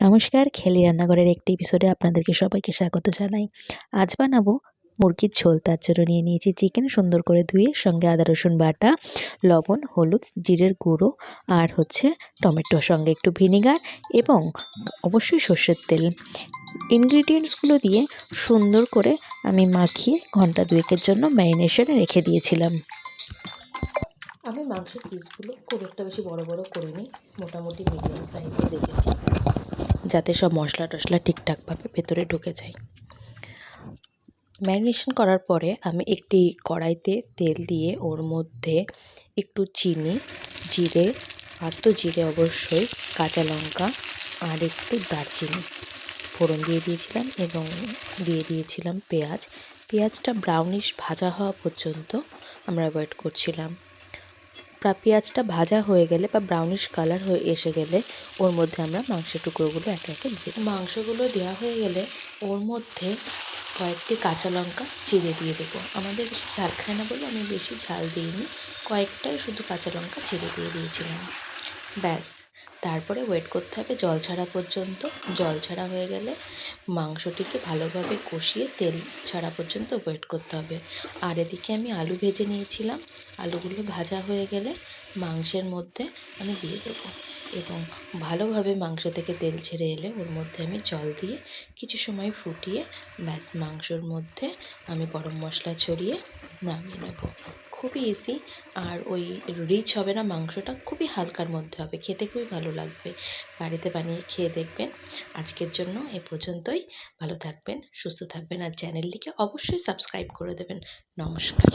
নমস্কার, খেলি রান্নাঘরের একটি এপিসোডে আপনাদেরকে সবাইকে স্বাগত জানাই। আজ বানাবো মুরগির ঝোল, তার জন্য নিয়ে নিয়েছি চিকেন সুন্দর করে ধুয়ে, সঙ্গে আদা, রসুন বাটা, লবণ, হলুদ, জিরের গুঁড়ো আর হচ্ছে টমেটোর সঙ্গে একটু ভিনিগার এবং অবশ্যই সর্ষের তেল। ইনগ্রিডিয়েন্টসগুলো দিয়ে সুন্দর করে আমি মাখিয়ে ঘণ্টা দুয়েকের জন্য ম্যারিনেশনে রেখে দিয়েছিলাম। আমি মাংসের পিসগুলো খুব একটা বেশি বড় বড় করিনি, মোটামুটি মিডিয়াম সাইজে রেখেছি। যাতে সব মশলা টশলা ঠিকঠাকভাবে ভেতরে ঢুকে যায়। ম্যারিনেশন করার পরে আমি একটি কড়াইতে তেল দিয়ে ওর মধ্যে একটু চিনি, জিরে আস্ত জিরে অবশ্যই, কাঁচা লঙ্কা, আর একটু দারচিনি। ফোড়ন দিয়ে দিয়েছিলাম এবং দিয়ে দিয়েছিলাম পেঁয়াজ। পেঁয়াজটা ব্রাউনিশ ভাজা হওয়া পর্যন্ত আমরা ওয়েট করছিলাম। পেঁয়াজটা ভাজা হয়ে গেলে বা ব্রাউনিশ কালার হয়ে এসে গেলে ওর মধ্যে আমরা মাংসের টুকরোগুলো একে একে দিয়ে মাংসগুলো দেওয়া হয়ে গেলে ওর মধ্যে কয়েকটি কাঁচা লঙ্কা চিড়ে দিয়ে দেবো। আমাদের বেশি ঝাল খায় না বলে আমি বেশি ঝাল দিইনি। কয়েকটাই শুধু কাঁচা লঙ্কা চিড়ে দিয়ে দিয়েছিলাম। ব্যাস। তারপরে ওয়েট করতে হবে জল ছাড়া পর্যন্ত। জল ছাড়া হয়ে গেলে মাংসটিকে ভালোভাবে কষিয়ে তেল ছাড়া পর্যন্ত ওয়েট করতে হবে। আর এদিকে আমি আলু ভেজে নিয়েছিলাম। আলুগুলো ভাজা হয়ে গেলে মাংসের মধ্যে আমি দিয়ে দেবো। এবং ভালোভাবে মাংস থেকে তেল ছেড়ে এলে ওর মধ্যে আমি জল দিয়ে কিছু সময় ফুটিয়ে ব্যাস মাংসর মধ্যে আমি গরম মশলা ছড়িয়ে নামিয়ে নেব। খুবই ইজি আর ওই রিচ হবে না মাংসটা খুবই হালকার মধ্যে হবে, খেতে খুবই ভালো লাগবে। বাড়িতে বানিয়ে খেয়ে দেখবেন। আজকের জন্য এ পর্যন্তই। ভালো থাকবেন, সুস্থ থাকবেন আর চ্যানেলটিকে অবশ্যই সাবস্ক্রাইব করে দেবেন। নমস্কার।